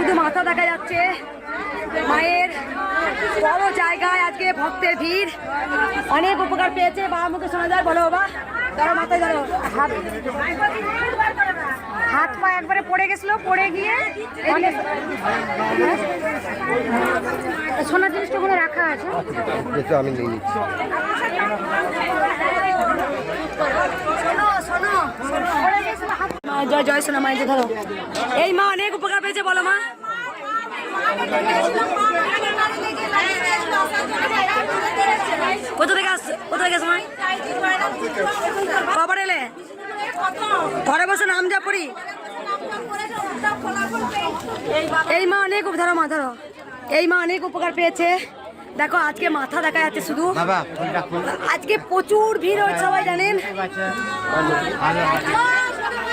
শুধু মাথা দেখা যাচ্ছে। মায়ের বড় জায়গায় আজকে ভক্তের ভিড়। অনেক উপকার পেয়েছে। বাবা মুখে শোনা যায় বলো বাবা। ধরো মাথায় ধরো। হাত। হাত পা একবারে পড়ে গেছিল পড়ে গিয়ে অনেক সোনার জিনিসটা ওখানে রাখা আছে। আমি নিয়ে নিচ্ছি। মা, জয় জয় সোনা মায়ের ধরো। এই মা অনেক উপকার পেয়েছে বলো মা। কোথা থেকে আসছে কোথা থেকে সময় কবার এলে? ঘরে বসে নাম যা পড়ি এই মা অনেক ধরো মা ধরো। এই মা অনেক উপকার পেয়েছে। দেখো আজকে মাথা দেখা যাচ্ছে শুধু। আজকে প্রচুর ভিড় হচ্ছে সবাই জানেন।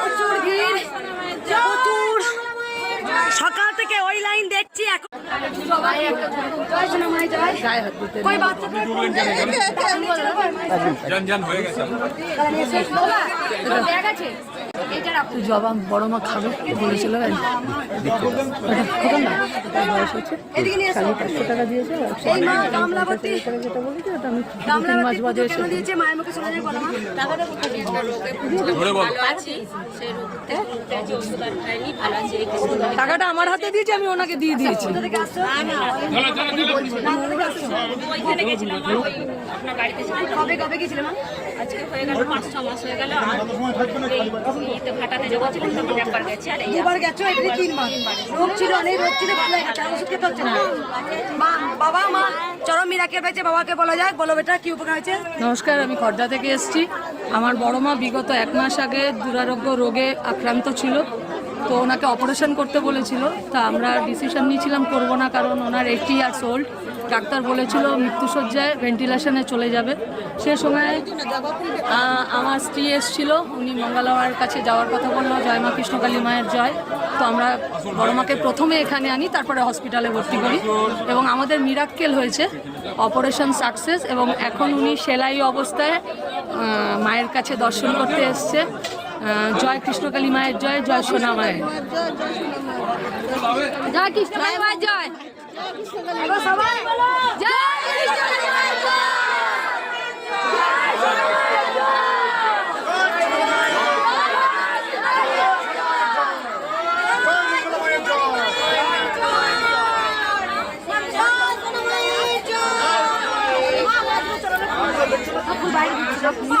প্রচুর ভিড় প্রচুর সকাল থেকে ওই লাইন দেখছি এখন। হয়ে জবা বড় মা খাবে বলেছিল পাঁচশো টাকা দিয়েছে যেটা বলেছি ওটা আমি বাজে টাকাটা আমার হাতে দিয়েছে আমি ওনাকে দিয়ে দিয়েছি কোথা থেকে আসছো ওইখানে গেছিলাম আর ওই আপনার বাড়িতে ছিলাম কবে কবে গেছিলে আজকে হয়ে গেল পাঁচ ছ মাস হয়ে গেল আর এই ইয়েতে ভাটাতে যাওয়া একবার গেছি আর দুবার গেছো এখানে তিন রোগ ছিল অনেক রোগ ছিল ভালো গেছে আর ওষুধ খেতে হচ্ছে না মা বাবা মা চরম মিরাকে পেয়েছে বাবাকে বলা যাক বলো বেটা কি উপকার হয়েছে নমস্কার আমি খর্দা থেকে এসেছি আমার বড় মা বিগত এক মাস আগে দুরারোগ্য রোগে আক্রান্ত ছিল তো ওনাকে অপারেশন করতে বলেছিল। তা আমরা ডিসিশন নিয়েছিলাম, করব না কারণ ওনার এইটি ইয়ার্স ওল্ড। ডাক্তার বলেছিল মৃত্যুসজ্জায় ভেন্টিলেশনে চলে যাবে। সে সময় আমার স্ত্রী এসেছিল, উনি মঙ্গলামার কাছে যাওয়ার কথা বলল, জয় মা কৃষ্ণকালী মায়ের জয়। তো আমরা বড় মাকে প্রথমে এখানে আনি, তারপরে হসপিটালে ভর্তি করি। এবং আমাদের মিরাক্কেল হয়েছে, অপারেশন সাকসেস এবং এখন উনি সেলাই অবস্থায় মায়ের কাছে দর্শন করতে এসছে। জয় কৃষ্ণকালী মায়ের জয় জয় সোনা মায়ের। জয় কৃষ্ণ মায়ের জয়। কৃষ্ণ একটু মা,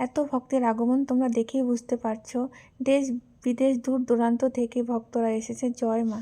এত ভক্তের আগমন তোমরা দেখেই বুঝতে পারছ। দেশ বিদেশ দূর দূরান্ত থেকে ভক্তরা এসেছে। জয় মা।